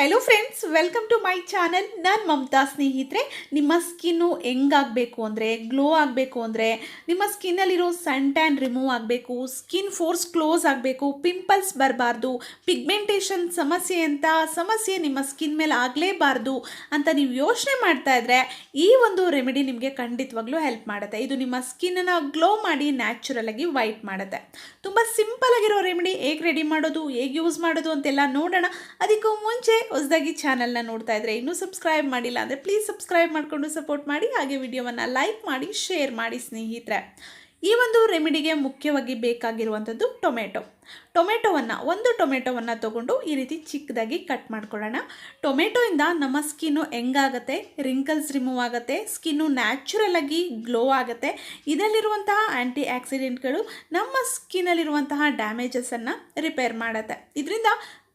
Hello friends welcome to my channel ನಾನು ಮಮತಾ ಸ್ನೇಹಿತರೆ, ನಿಮ್ಮ ಸ್ಕಿನ್ನು ಹೆಂಗಾಗಬೇಕು ಅಂದರೆ ಗ್ಲೋ ಆಗಬೇಕು ಅಂದರೆ, ನಿಮ್ಮ ಸ್ಕಿನ್ನಲ್ಲಿರೋ ಸನ್ ಟ್ಯಾನ್ ರಿಮೂವ್ ಆಗಬೇಕು ಸ್ಕಿನ್ ಫೋರ್ಸ್ ಕ್ಲೋಸ್ ಆಗಬೇಕು ಪಿಂಪಲ್ಸ್ ಬರಬಾರ್ದು ಪಿಗ್ಮೆಂಟೇಷನ್ ಸಮಸ್ಯೆ ಅಂತ ಸಮಸ್ಯೆ ನಿಮ್ಮ ಸ್ಕಿನ್ ಮೇಲೆ ಆಗಲೇಬಾರ್ದು ಅಂತ ನೀವು ಯೋಚನೆ ಮಾಡ್ತಾ ಇದ್ರೆ, ಈ ಒಂದು ರೆಮಿಡಿ ನಿಮಗೆ ಖಂಡಿತವಾಗ್ಲೂ ಹೆಲ್ಪ್ ಮಾಡುತ್ತೆ. ಇದು ನಿಮ್ಮ ಸ್ಕಿನ್ನನ್ನು ಗ್ಲೋ ಮಾಡಿ ನ್ಯಾಚುರಲ್ ಆಗಿ ವೈಟ್ ಮಾಡುತ್ತೆ. ತುಂಬ ಸಿಂಪಲ್ ಆಗಿರೋ ರೆಮಿಡಿ ಹೇಗೆ ರೆಡಿ ಮಾಡೋದು, ಹೇಗೆ ಯೂಸ್ ಮಾಡೋದು ಅಂತೆಲ್ಲ ನೋಡೋಣ. ಅದಕ್ಕೂ ಮುಂಚೆ ಹೊಸದಾಗಿ ಚಾನಲ್ನ ನೋಡ್ತಾ ಇದ್ರೆ ಇನ್ನೂ ಸಬ್ಸ್ಕ್ರೈಬ್ ಮಾಡಿಲ್ಲ ಅಂದರೆ ಪ್ಲೀಸ್ ಸಬ್ಸ್ಕ್ರೈಬ್ ಮಾಡಿಕೊಂಡು ಸಪೋರ್ಟ್ ಮಾಡಿ, ಹಾಗೆ ವಿಡಿಯೋವನ್ನು ಲೈಕ್ ಮಾಡಿ ಶೇರ್ ಮಾಡಿ ಸ್ನೇಹಿತರೆ. ಈ ಒಂದು ರೆಮಿಡಿಗೆ ಮುಖ್ಯವಾಗಿ ಬೇಕಾಗಿರುವಂಥದ್ದು ಟೊಮೆಟೊ. ಟೊಮೆಟೊವನ್ನು, ಒಂದು ಟೊಮೆಟೊವನ್ನು ತಗೊಂಡು ಈ ರೀತಿ ಚಿಕ್ಕದಾಗಿ ಕಟ್ ಮಾಡ್ಕೊಳ್ಳೋಣ. ಟೊಮೆಟೊಯಿಂದ ನಮ್ಮ ಸ್ಕಿನ್ನು ಹೆಂಗಾಗತ್ತೆ? ರಿಂಕಲ್ಸ್ ರಿಮೂವ್ ಆಗುತ್ತೆ, ಸ್ಕಿನ್ನು ನ್ಯಾಚುರಲಾಗಿ ಗ್ಲೋ ಆಗುತ್ತೆ. ಇದರಲ್ಲಿರುವಂತಹ ಆ್ಯಂಟಿ ಆಕ್ಸಿಡೆಂಟ್ಗಳು ನಮ್ಮ ಸ್ಕಿನ್ನಲ್ಲಿರುವಂತಹ ಡ್ಯಾಮೇಜಸ್ಸನ್ನು ರಿಪೇರ್ ಮಾಡುತ್ತೆ. ಇದರಿಂದ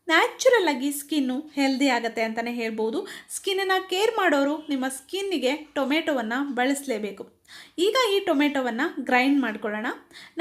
ನ್ಯಾಚುರಲ್ ಆಗಿ ಸ್ಕಿನ್ನು ಹೆಲ್ದಿ ಆಗುತ್ತೆ ಅಂತಲೇ ಹೇಳ್ಬೋದು. ಸ್ಕಿನ್ನನ್ನು ಕೇರ್ ಮಾಡೋರು ನಿಮ್ಮ ಸ್ಕಿನ್ನಿಗೆ ಟೊಮೆಟೊವನ್ನು ಬಳಸಲೇಬೇಕು. ಈಗ ಈ ಟೊಮೆಟೊವನ್ನು ಗ್ರೈಂಡ್ ಮಾಡ್ಕೊಳ್ಳೋಣ.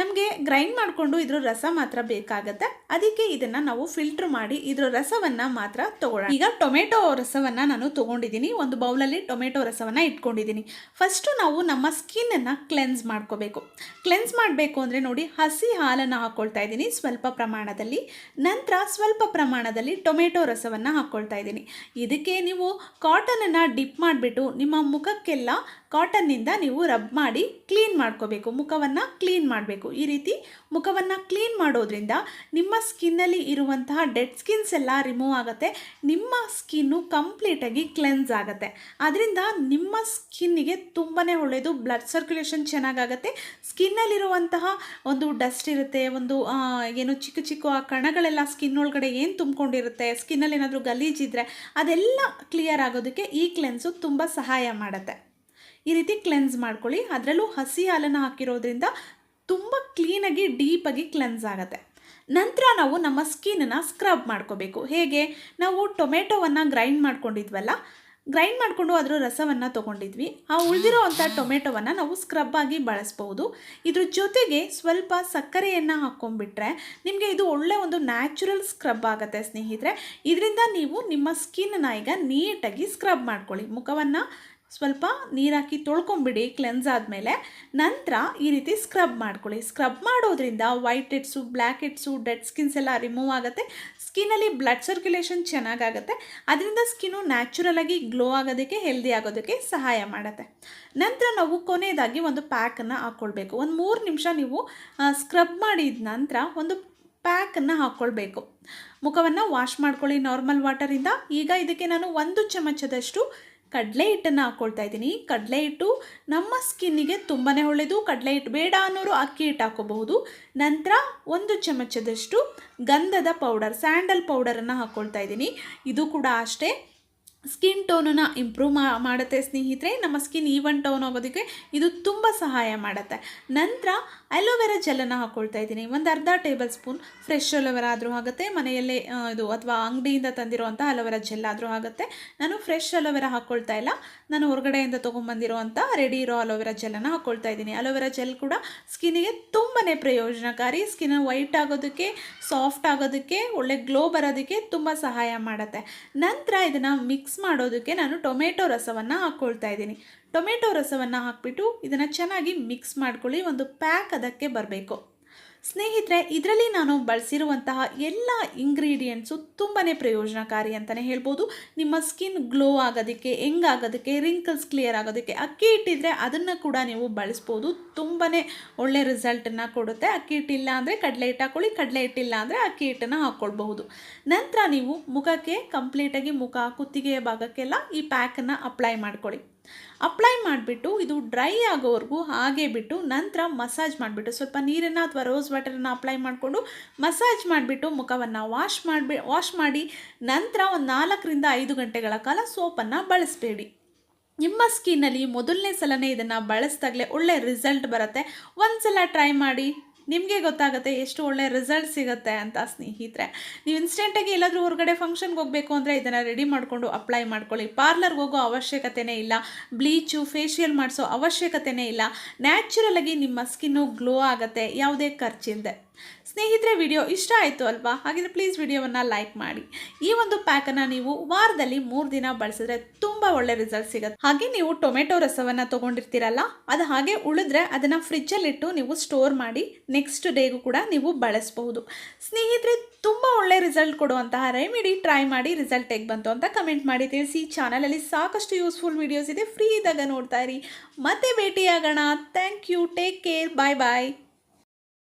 ನಮಗೆ ಗ್ರೈಂಡ್ ಮಾಡಿಕೊಂಡು ಇದ್ರ ರಸ ಮಾತ್ರ ಬೇಕಾಗತ್ತೆ. ಅದಕ್ಕೆ ಇದನ್ನು ನಾವು ಫಿಲ್ಟರ್ ಮಾಡಿ ಇದ್ರ ರಸವನ್ನು ಮಾತ್ರ ತೊಗೊಳ್ಳೋಣ. ಈಗ ಟೊಮೆಟೊ ರಸವನ್ನು ನಾನು ತೊಗೊಂಡಿದ್ದೀನಿ. ಒಂದು ಬೌಲಲ್ಲಿ ಟೊಮೆಟೊ ರಸವನ್ನು ಇಟ್ಕೊಂಡಿದ್ದೀನಿ. ಫಸ್ಟು ನಾವು ನಮ್ಮ ಸ್ಕಿನ್ನನ್ನು ಕ್ಲೆನ್ಸ್ ಮಾಡ್ಕೋಬೇಕು. ಕ್ಲೆನ್ಸ್ ಮಾಡಬೇಕು ಅಂದರೆ ನೋಡಿ ಹಸಿ ಹಾಲನ್ನು ಹಾಕ್ಕೊಳ್ತಾ ಇದ್ದೀನಿ ಸ್ವಲ್ಪ ಪ್ರಮಾಣದಲ್ಲಿ. ನಂತರ ಸ್ವಲ್ಪ ಪ್ರಮಾಣದಲ್ಲಿ ಟೊಮೆಟೊ ರಸವನ್ನು ಹಾಕ್ಕೊಳ್ತಾ ಇದ್ದೀನಿ. ಇದಕ್ಕೆ ನೀವು ಕಾಟನನ್ನು ಡಿಪ್ ಮಾಡಿಬಿಟ್ಟು ನಿಮ್ಮ ಮುಖಕ್ಕೆಲ್ಲ ಕಾಟನ್ನಿಂದ ನೀವು ರಬ್ ಮಾಡಿ ಕ್ಲೀನ್ ಮಾಡ್ಕೋಬೇಕು. ಮುಖವನ್ನು ಕ್ಲೀನ್ ಮಾಡಬೇಕು. ಈ ರೀತಿ ಮುಖವನ್ನು ಕ್ಲೀನ್ ಮಾಡೋದ್ರಿಂದ ನಿಮ್ಮ ಸ್ಕಿನ್ನಲ್ಲಿ ಇರುವಂತಹ ಡೆಡ್ ಸ್ಕಿನ್ಸ್ ಎಲ್ಲ ರಿಮೂವ್ ಆಗುತ್ತೆ. ನಿಮ್ಮ ಸ್ಕಿನ್ನು ಕಂಪ್ಲೀಟಾಗಿ ಕ್ಲೆನ್ಸ್ ಆಗುತ್ತೆ. ಅದರಿಂದ ನಿಮ್ಮ ಸ್ಕಿನ್ನಿಗೆ ತುಂಬಾ ಒಳ್ಳೆಯದು ಬ್ಲಡ್ ಸರ್ಕ್ಯುಲೇಷನ್ ಚೆನ್ನಾಗಾಗುತ್ತೆ. ಸ್ಕಿನ್ನಲ್ಲಿರುವಂತಹ ಒಂದು ಡಸ್ಟ್ ಇರುತ್ತೆ, ಒಂದು ಏನು ಚಿಕ್ಕ ಚಿಕ್ಕ ಕಣಗಳೆಲ್ಲ ಸ್ಕಿನ್ ಒಳಗಡೆ ಏನು ತುಂಬಿಕೊಂಡಿರುತ್ತೆ ಸ್ಕಿನ್ನಲ್ಲಿ ಏನಾದರೂ ಗಲೀಜಿದ್ರೆ ಅದೆಲ್ಲ ಕ್ಲಿಯರ್ ಆಗೋದಕ್ಕೆ ಈ ಕ್ಲೆನ್ಸು ತುಂಬ ಸಹಾಯ ಮಾಡುತ್ತೆ. ಈ ರೀತಿ ಕ್ಲೆನ್ಸ್ ಮಾಡ್ಕೊಳ್ಳಿ. ಅದರಲ್ಲೂ ಹಸಿ ಹಾಲನ್ನು ಹಾಕಿರೋದ್ರಿಂದ ತುಂಬ ಕ್ಲೀನಾಗಿ ಡೀಪಾಗಿ ಕ್ಲೆನ್ಸ್ ಆಗುತ್ತೆ. ನಂತರ ನಾವು ನಮ್ಮ ಸ್ಕಿನ್ನನ್ನು ಸ್ಕ್ರಬ್ ಮಾಡ್ಕೋಬೇಕು. ಹೇಗೆ? ನಾವು ಟೊಮೆಟೊವನ್ನು ಗ್ರೈಂಡ್ ಮಾಡ್ಕೊಂಡಿದ್ವಲ್ಲ? ಗ್ರೈಂಡ್ ಮಾಡಿಕೊಂಡು ಅದರ ರಸವನ್ನು ತೊಗೊಂಡಿದ್ವಿ. ಆ ಉಳಿದಿರೋ ಅಂಥ ಟೊಮೆಟೊವನ್ನು ನಾವು ಸ್ಕ್ರಬ್ ಆಗಿ ಬಳಸ್ಬೋದು. ಇದ್ರ ಜೊತೆಗೆ ಸ್ವಲ್ಪ ಸಕ್ಕರೆಯನ್ನು ಹಾಕ್ಕೊಂಡ್ಬಿಟ್ರೆ ನಿಮಗೆ ಇದು ಒಳ್ಳೆ ಒಂದು ನ್ಯಾಚುರಲ್ ಸ್ಕ್ರಬ್ ಆಗುತ್ತೆ ಸ್ನೇಹಿತರೆ. ಇದರಿಂದ ನೀವು ನಿಮ್ಮ ಸ್ಕಿನ್ನ ಈಗ ನೀಟಾಗಿ ಸ್ಕ್ರಬ್ ಮಾಡ್ಕೊಳ್ಳಿ. ಮುಖವನ್ನು ಸ್ವಲ್ಪ ನೀರಾಕಿ ತೊಳ್ಕೊಂಬಿಡಿ ಕ್ಲೆನ್ಸ್ ಆದಮೇಲೆ ನಂತರ ಈ ರೀತಿ ಸ್ಕ್ರಬ್ ಮಾಡ್ಕೊಳ್ಳಿ. ಸ್ಕ್ರಬ್ ಮಾಡೋದ್ರಿಂದ white heads black heads dead skins ಎಲ್ಲ ರಿಮೂವ್ ಆಗುತ್ತೆ. ಸ್ಕಿನ್ನಲ್ಲಿ ಬ್ಲಡ್ ಸರ್ಕ್ಯುಲೇಷನ್ ಚೆನ್ನಾಗಾಗುತ್ತೆ ಅದರಿಂದ ಸ್ಕಿನ್ನು ನ್ಯಾಚುರಲ್ ಆಗಿ ಗ್ಲೋ ಆಗೋದಕ್ಕೆ ಹೆಲ್ದಿ ಆಗೋದಕ್ಕೆ ಸಹಾಯ ಮಾಡುತ್ತೆ. ನಂತರ ನಾವು ಕೊನೆಯದಾಗಿ ಒಂದು ಪ್ಯಾಕನ್ನು ಹಾಕ್ಕೊಳ್ಬೇಕು ಒಂದು ಮೂರು ನಿಮಿಷ ನೀವು ಸ್ಕ್ರಬ್ ಮಾಡಿದ ನಂತರ ಒಂದು ಪ್ಯಾಕನ್ನು ಹಾಕ್ಕೊಳ್ಬೇಕು ಮುಖವನ್ನು ವಾಶ್ ಮಾಡ್ಕೊಳ್ಳಿ ನಾರ್ಮಲ್ ವಾಟರಿಂದ ಈಗ ಇದಕ್ಕೆ ನಾನು ಒಂದು ಚಮಚದಷ್ಟು ಕಡಲೆ ಹಿಟ್ಟನ್ನು ಹಾಕ್ಕೊಳ್ತಾ ಇದ್ದೀನಿ. ಕಡಲೆ ಹಿಟ್ಟು ನಮ್ಮ ಸ್ಕಿನ್ನಿಗೆ ತುಂಬಾ ಒಳ್ಳೆಯದು ಕಡಲೆ ಹಿಟ್ಟು ಬೇಡ ಅನ್ನೋರು ಅಕ್ಕಿ ಹಿಟ್ಟು ಹಾಕೋಬಹುದು. ನಂತರ ಒಂದು ಚಮಚದಷ್ಟು ಗಂಧದ ಪೌಡರ್ ಸ್ಯಾಂಡಲ್ ಪೌಡರನ್ನು ಹಾಕ್ಕೊಳ್ತಾ ಇದ್ದೀನಿ. ಇದು ಕೂಡ ಅಷ್ಟೇ. ಸ್ಕಿನ್ ಟೋನನ್ನು ಇಂಪ್ರೂವ್ ಮಾ, ಮಾಡುತ್ತೆ ಸ್ನೇಹಿತರೆ. ನಮ್ಮ ಸ್ಕಿನ್ ಈವನ್ ಟೋನ್ ಆಗೋದಕ್ಕೆ ಇದು ತುಂಬ ಸಹಾಯ ಮಾಡುತ್ತೆ. ನಂತರ ಅಲೋವೆರಾ ಜೆಲ್ಲನ್ನು ಹಾಕ್ಕೊಳ್ತಾ ಇದ್ದೀನಿ. ಒಂದು ಅರ್ಧ ಟೇಬಲ್ ಸ್ಪೂನ್ ಫ್ರೆಶ್ ಅಲೋವೆರಾ ಆದರೂ ಆಗುತ್ತೆ. ಮನೆಯಲ್ಲೇ ಇದು ಅಥವಾ ಅಂಗಡಿಯಿಂದ ತಂದಿರುವಂಥ ಅಲೋವೆರಾ ಜೆಲ್ ಆದರೂ ಆಗುತ್ತೆ. ನಾನು ಫ್ರೆಶ್ ಅಲೋವೆರಾ ಹಾಕ್ಕೊಳ್ತಾ ಇಲ್ಲ. ನಾನು ಹೊರಗಡೆಯಿಂದ ತೊಗೊಂಬಂದಿರುವಂಥ ರೆಡಿ ಇರೋ ಅಲೋವೆರಾ ಜೆಲ್ಲನ್ನು ಹಾಕ್ಕೊಳ್ತಾ ಇದ್ದೀನಿ. ಅಲೋವೆರಾ ಜೆಲ್ ಕೂಡ ಸ್ಕಿನ್ನಿಗೆ ತುಂಬಾ ಪ್ರಯೋಜನಕಾರಿ. ಸ್ಕಿನ್ ವೈಟ್ ಆಗೋದಕ್ಕೆ, ಸಾಫ್ಟ್ ಆಗೋದಕ್ಕೆ, ಒಳ್ಳೆ ಗ್ಲೋ ಬರೋದಕ್ಕೆ ತುಂಬ ಸಹಾಯ ಮಾಡುತ್ತೆ. ನಂತರ ಇದನ್ನು ಮಿಕ್ಸ್ ಮಾಡೋದಕ್ಕೆ ನಾನು ಟೊಮೆಟೊ ರಸವನ್ನು ಹಾಕ್ಕೊಳ್ತಾ ಇದ್ದೀನಿ. ಟೊಮೆಟೊ ರಸವನ್ನು ಹಾಕ್ಬಿಟ್ಟು ಇದನ್ನು ಚೆನ್ನಾಗಿ ಮಿಕ್ಸ್ ಮಾಡ್ಕೊಳ್ಳಿ, ಒಂದು ಪ್ಯಾಕ್ ಅದಕ್ಕೆ ಬರಬೇಕು. ಸ್ನೇಹಿತರೆ, ಇದರಲ್ಲಿ ನಾನು ಬಳಸಿರುವಂತಹ ಎಲ್ಲ ಇಂಗ್ರೀಡಿಯೆಂಟ್ಸು ತುಂಬಾ ಪ್ರಯೋಜನಕಾರಿ ಅಂತಲೇ ಹೇಳ್ಬೋದು. ನಿಮ್ಮ ಸ್ಕಿನ್ ಗ್ಲೋ ಆಗೋದಕ್ಕೆ ಹೆಂಗಾಗೋದಕ್ಕೆ ರಿಂಕಲ್ಸ್ ಕ್ಲಿಯರ್ ಆಗೋದಕ್ಕೆ, ಅಕ್ಕಿ ಹಿಟ್ಟಿದ್ರೆ ಅದನ್ನು ಕೂಡ ನೀವು ಬಳಸ್ಬೋದು. ತುಂಬಾ ಒಳ್ಳೆ ರಿಸಲ್ಟನ್ನು ಕೊಡುತ್ತೆ. ಅಕ್ಕಿ ಹಿಟ್ಟಿಲ್ಲ ಅಂದರೆ ಕಡಲೆ ಹಿಟ್ಟು ಹಾಕೊಳ್ಳಿ, ಕಡಲೆ ಹಿಟ್ಟಿಲ್ಲ ಅಂದರೆ ಅಕ್ಕಿ ಹಿಟ್ಟನ್ನು ಹಾಕ್ಕೊಳ್ಬಹುದು ನಂತರ ನೀವು ಮುಖಕ್ಕೆ ಕಂಪ್ಲೀಟಾಗಿ ಮುಖ, ಕುತ್ತಿಗೆಯ ಭಾಗಕ್ಕೆಲ್ಲ ಈ ಪ್ಯಾಕನ್ನು ಅಪ್ಲೈ ಮಾಡ್ಕೊಳ್ಳಿ. ಅಪ್ಲೈ ಮಾಡಿಬಿಟ್ಟು ಇದು ಡ್ರೈ ಆಗೋವರೆಗೂ ಹಾಗೆ ಬಿಟ್ಟು ನಂತರ ಮಸಾಜ್ ಮಾಡಿಬಿಟ್ಟು ಸ್ವಲ್ಪ ನೀರನ್ನು ಅಥವಾ ರೋಸ್ ವಾಟರನ್ನು ಅಪ್ಲೈ ಮಾಡಿಕೊಂಡು ಮಸಾಜ್ ಮಾಡಿಬಿಟ್ಟು ಮುಖವನ್ನು ವಾಶ್ ಮಾಡಿಬಿ ವಾಶ್ ಮಾಡಿ ನಂತರ ಒಂದು ನಾಲ್ಕರಿಂದ ಐದು ಗಂಟೆಗಳ ಕಾಲ ಸೋಪನ್ನು ಬಳಸಬೇಡಿ. ನಿಮ್ಮ ಸ್ಕಿನ್ನಲ್ಲಿ ಮೊದಲನೇ ಸಲನೇ ಇದನ್ನು ಬಳಸಿದಾಗಲೇ ಒಳ್ಳೆ ರಿಸಲ್ಟ್ ಬರುತ್ತೆ. ಒಂದು ಸಲ ಟ್ರೈ ಮಾಡಿ. ನಿಮಗೆ ಗೊತ್ತಾಗುತ್ತೆ ಎಷ್ಟು ಒಳ್ಳೆ ರಿಸಲ್ಟ್ ಸಿಗುತ್ತೆ ಅಂತ ಸ್ನೇಹಿತರೆ. ನೀವು ಇನ್ಸ್ಟೆಂಟಾಗಿ ಎಲ್ಲಾದರೂ ಹೊರಗಡೆ ಫಂಕ್ಷನ್ಗೆ ಹೋಗಬೇಕು ಅಂದರೆ ಇದನ್ನು ರೆಡಿ ಮಾಡಿಕೊಂಡು ಅಪ್ಲೈ ಮಾಡ್ಕೊಳ್ಳಿ. ಪಾರ್ಲರ್ಗೆ ಹೋಗೋ ಅವಶ್ಯಕತೆನೇ ಇಲ್ಲ. ಬ್ಲೀಚು ಫೇಶಿಯಲ್ ಮಾಡಿಸೋ ಅವಶ್ಯಕತೆನೇ ಇಲ್ಲ. ನ್ಯಾಚುರಲ್ ಆಗಿ ನಿಮ್ಮ ಸ್ಕಿನ್ನು ಗ್ಲೋ ಆಗುತ್ತೆ. ಯಾವುದೇ ಖರ್ಚಿಲ್ಲದೆ ಸ್ನೇಹಿತರೆ ವಿಡಿಯೋ ಇಷ್ಟ ಆಯಿತು ಅಲ್ವಾ? ಹಾಗಿದ್ರೆ ಪ್ಲೀಸ್ ವಿಡಿಯೋವನ್ನು ಲೈಕ್ ಮಾಡಿ. ಈ ಒಂದು ಪ್ಯಾಕನ್ನು ನೀವು ವಾರದಲ್ಲಿ ಮೂರು ದಿನ ಬಳಸಿದ್ರೆ ತುಂಬ ಒಳ್ಳೆ ರಿಸಲ್ಟ್ ಸಿಗುತ್ತೆ. ಹಾಗೆ ನೀವು ಟೊಮೆಟೊ ರಸವನ್ನು ತೊಗೊಂಡಿರ್ತೀರಲ್ಲ, ಅದು ಹಾಗೆ ಉಳಿದ್ರೆ ಅದನ್ನು ಫ್ರಿಜ್ಜಲ್ಲಿಟ್ಟು ನೀವು ಸ್ಟೋರ್ ಮಾಡಿ ನೆಕ್ಸ್ಟ್ ಡೇಗೂ ಕೂಡ ನೀವು ಬಳಸಬಹುದು. ಸ್ನೇಹಿತರೆ, ತುಂಬ ಒಳ್ಳೆ ರಿಸಲ್ಟ್ ಕೊಡುವಂತಹ ರೆಮಿಡಿ ಟ್ರೈ ಮಾಡಿ ರಿಸಲ್ಟ್ ಹೇಗೆ ಬಂತು ಅಂತ ಕಮೆಂಟ್ ಮಾಡಿ ತಿಳಿಸಿ. ಚಾನಲಲ್ಲಿ ಸಾಕಷ್ಟು ಯೂಸ್ಫುಲ್ ವಿಡಿಯೋಸ್ ಇದೆ. ಫ್ರೀ ಇದ್ದಾಗ ನೋಡ್ತಾ ಇರಿ. ಮತ್ತೆ ಭೇಟಿಯಾಗೋಣ. Thank you take care bye bye